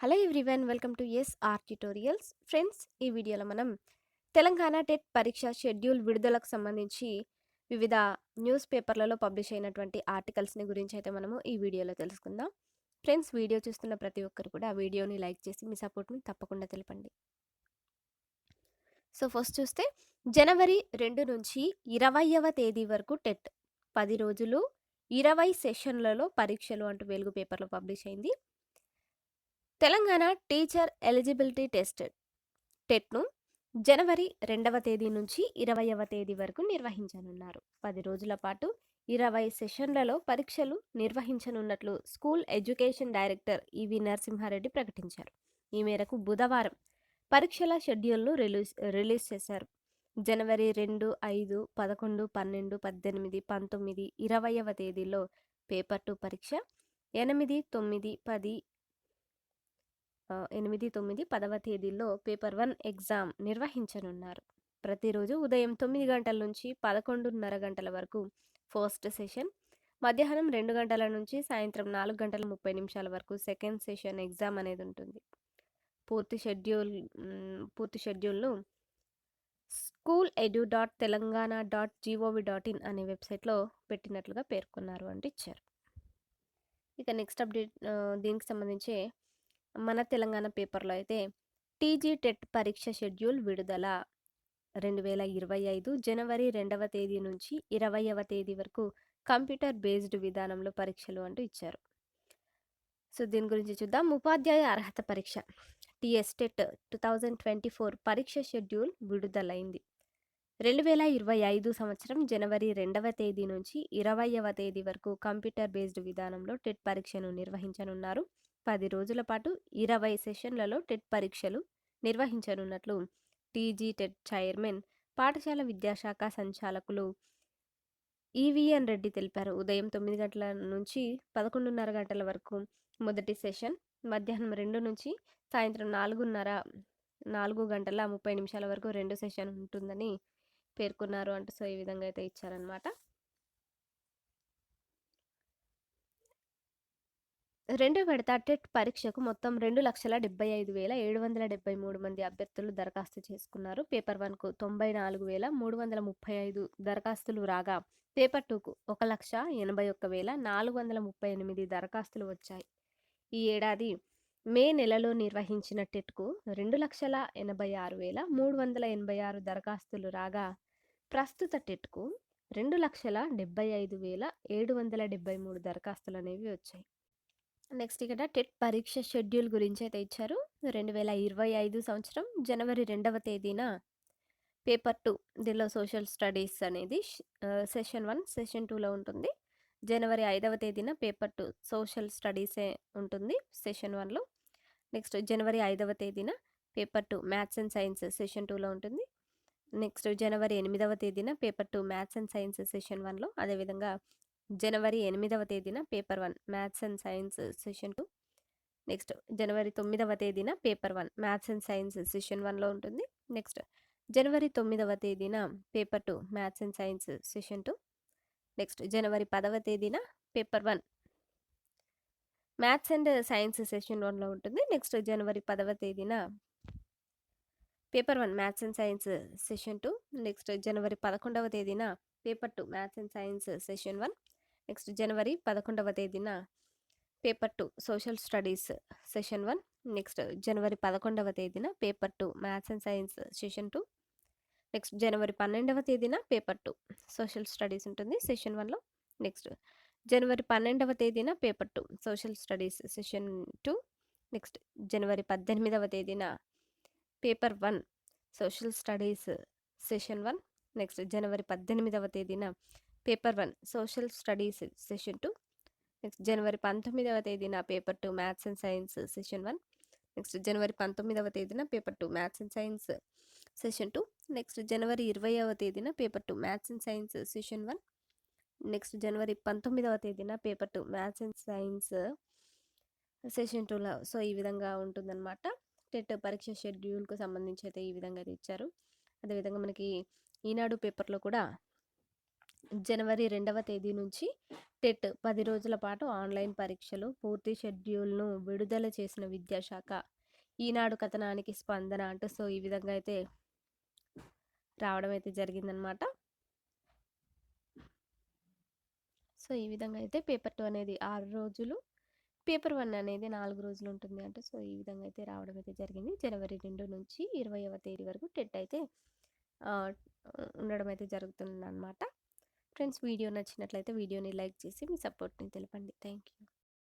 Hello everyone welcome to S R tutorials. Friends ఈ వీడియోలో మనం తెలంగాణ టెట్ పరీక్ష షెడ్యూల్ విడుదలకు సంబంధించి వివిధ న్యూస్ పేపర్లలో పబ్లిష్ అయినటువంటి ఆర్టికల్స్ని గురించి అయితే మనము ఈ వీడియోలో తెలుసుకుందాం. ఫ్రెండ్స్ వీడియో చూస్తున్న ప్రతి ఒక్కరు కూడా ఆ వీడియోని లైక్ చేసి మీ సపోర్ట్ని తప్పకుండా తెలపండి. సో ఫస్ట్ చూస్తే జనవరి రెండు నుంచి ఇరవైవ తేదీ వరకు టెట్ పది రోజులు ఇరవై సెషన్లలో పరీక్షలు అంటూ వెలుగు పేపర్లో పబ్లిష్ అయింది. తెలంగాణ టీచర్ ఎలిజిబిలిటీ టెస్ట్ టెట్ను జనవరి రెండవ తేదీ నుంచి ఇరవైవ తేదీ వరకు నిర్వహించనున్నారు. పది రోజుల పాటు ఇరవై సెషన్లలో పరీక్షలు నిర్వహించనున్నట్లు school education director EV Narasimhareddy ప్రకటించారు. ఈ మేరకు బుధవారం పరీక్షల షెడ్యూల్ను రిలీజ్ రిలీజ్ చేశారు. జనవరి రెండు ఐదు పదకొండు పన్నెండు పద్దెనిమిది పంతొమ్మిది ఇరవైవ తేదీలో పేపర్ టూ పరీక్ష ఎనిమిది తొమ్మిది పది ఎనిమిది తొమ్మిది పదవ తేదీల్లో పేపర్ వన్ ఎగ్జామ్ నిర్వహించనున్నారు. ప్రతిరోజు ఉదయం తొమ్మిది గంటల నుంచి పదకొండున్నర గంటల వరకు ఫస్ట్ సెషన్ మధ్యాహ్నం రెండు గంటల నుంచి సాయంత్రం నాలుగు గంటల ముప్పై నిమిషాల వరకు సెకండ్ సెషన్ ఎగ్జామ్ అనేది ఉంటుంది. పూర్తి షెడ్యూల్ పూర్తి షెడ్యూల్ను school edu dot Telangana dot gov dot in అనే వెబ్సైట్లో పెట్టినట్లుగా పేర్కొన్నారు అంటే ఇచ్చారు. ఇక నెక్స్ట్ అప్డేట్ దీనికి సంబంధించి మన తెలంగాణ పేపర్లో అయితే టీజీ టెట్ పరీక్ష షెడ్యూల్ విడుదల. రెండు వేల ఇరవై ఐదు జనవరి రెండవ తేదీ నుంచి ఇరవైవ తేదీ వరకు కంప్యూటర్ బేస్డ్ విధానంలో పరీక్షలు అంటూ ఇచ్చారు. సో దీని గురించి చూద్దాం. ఉపాధ్యాయ అర్హత పరీక్ష TSTET two thousand twenty four పరీక్ష షెడ్యూల్ విడుదలైంది. రెండు వేల ఇరవై ఐదు సంవత్సరం జనవరి రెండవ తేదీ నుంచి ఇరవైవ తేదీ వరకు కంప్యూటర్ బేస్డ్ విధానంలో టెట్ పరీక్షను నిర్వహించనున్నారు. పది రోజుల పాటు ఇరవై సెషన్లలో టెట్ పరీక్షలు నిర్వహించనున్నట్లు టీజీ టెట్ చైర్మన్ పాఠశాల విద్యాశాఖ సంచాలకులు ఈవీఎన్ రెడ్డి తెలిపారు. ఉదయం తొమ్మిది గంటల నుంచి పదకొండున్నర గంటల వరకు మొదటి సెషన్ మధ్యాహ్నం రెండు నుంచి సాయంత్రం నాలుగున్నర నాలుగు గంటల ముప్పై నిమిషాల వరకు రెండు సెషన్ ఉంటుందని పేర్కొన్నారు. అంటూ సో ఈ విధంగా అయితే ఇచ్చారనమాట రెండో విడత టెట్ పరీక్షకు మొత్తం రెండు లక్షల డెబ్బై ఐదు వేల ఏడు వందల డెబ్బై మూడు మంది అభ్యర్థులు దరఖాస్తు చేసుకున్నారు. పేపర్ వన్కు తొంభై నాలుగు వేల మూడు వందల ముప్పై ఐదు దరఖాస్తులు రాగా పేపర్ టూకు ఒక లక్ష ఎనభై ఒక్క వేల నాలుగు వందల ముప్పై ఎనిమిది దరఖాస్తులు వచ్చాయి. ఈ ఏడాది మే నెలలో నిర్వహించిన టెట్కు రెండు లక్షల ఎనభై ఆరు వేల మూడు వందల ఎనభై ఆరు దరఖాస్తులు రాగా ప్రస్తుత టెట్కు రెండు లక్షల డెబ్బై ఐదు వేల ఏడు వందల డెబ్బై మూడు దరఖాస్తులు అనేవి వచ్చాయి. నెక్స్ట్ ఇక్కడ టెట్ పరీక్ష షెడ్యూల్ గురించి అయితే ఇచ్చారు. రెండు వేల ఇరవై ఐదు సంవత్సరం జనవరి రెండవ తేదీన పేపర్ టూ దీనిలో సోషల్ స్టడీస్ అనేది సెషన్ వన్ సెషన్ టూలో ఉంటుంది. జనవరి ఐదవ తేదీన పేపర్ టూ సోషల్ స్టడీసే ఉంటుంది సెషన్ వన్లో. నెక్స్ట్ జనవరి ఐదవ తేదీన paper two maths and science session టూలో ఉంటుంది. నెక్స్ట్ జనవరి ఎనిమిదవ తేదీన paper two maths and science session వన్లో. అదేవిధంగా జనవరి ఎనిమిదవ తేదీన paper one maths and science session two. Next జనవరి తొమ్మిదవ తేదీన paper one maths and science session వన్లో ఉంటుంది. నెక్స్ట్ జనవరి తొమ్మిదవ తేదీన paper two maths and science session two. Next జనవరి పదవ తేదీన paper one. Maths and science session వన్లో ఉంటుంది. నెక్స్ట్ జనవరి పదవ తేదీన paper one maths and science session two. Next జనవరి పదకొండవ తేదీన paper two maths and science session one. Next జనవరి పదకొండవ తేదీన paper two social studies session one next జనవరి పదకొండవ తేదీన paper two maths and science session two next జనవరి పన్నెండవ తేదీన paper two social studies ఉంటుంది session వన్లో నెక్స్ట్ జనవరి పన్నెండవ తేదీన paper two social studies session two next జనవరి పద్దెనిమిదవ తేదీన paper one social studies session one next జనవరి పద్దెనిమిదవ తేదీన paper one social studies session two. Next జనవరి పంతొమ్మిదవ తేదీన paper two maths and science session one. Next జనవరి పంతొమ్మిదవ తేదీన paper two maths and science session two. Next జనవరి ఇరవైవ తేదీన paper two maths and science session one. Next జనవరి పంతొమ్మిదవ తేదీన paper two maths and science session టూలో so ఈ విధంగా ఉంటుందన్నమాట. టెట్ పరీక్ష షెడ్యూల్కు సంబంధించి అయితే ఈ విధంగా అయితే ఇచ్చారు. అదేవిధంగా మనకి ఈనాడు పేపర్లో కూడా జనవరి రెండవ తేదీ నుంచి టెట్ పది రోజుల పాటు ఆన్లైన్ పరీక్షలు పూర్తి షెడ్యూల్ను విడుదల చేసిన విద్యాశాఖ. ఈనాడు కథనానికి స్పందన అంటూ సో ఈ విధంగా అయితే రావడం అయితే జరిగిందనమాట సో ఈ విధంగా అయితే పేపర్ టూ అనేది ఆరు రోజులు పేపర్ వన్ అనేది నాలుగు రోజులు ఉంటుంది అంటే సో ఈ విధంగా అయితే రావడం అయితే జరిగింది. జనవరి రెండు నుంచి ఇరవైవ తేదీ వరకు టెట్ అయితే ఉండడం అయితే జరుగుతుంది అనమాట ఫ్రెండ్స్ వీడియో నచ్చినట్లయితే వీడియోని లైక్ చేసి మీ సపోర్ట్ని తెలపండి. Thank you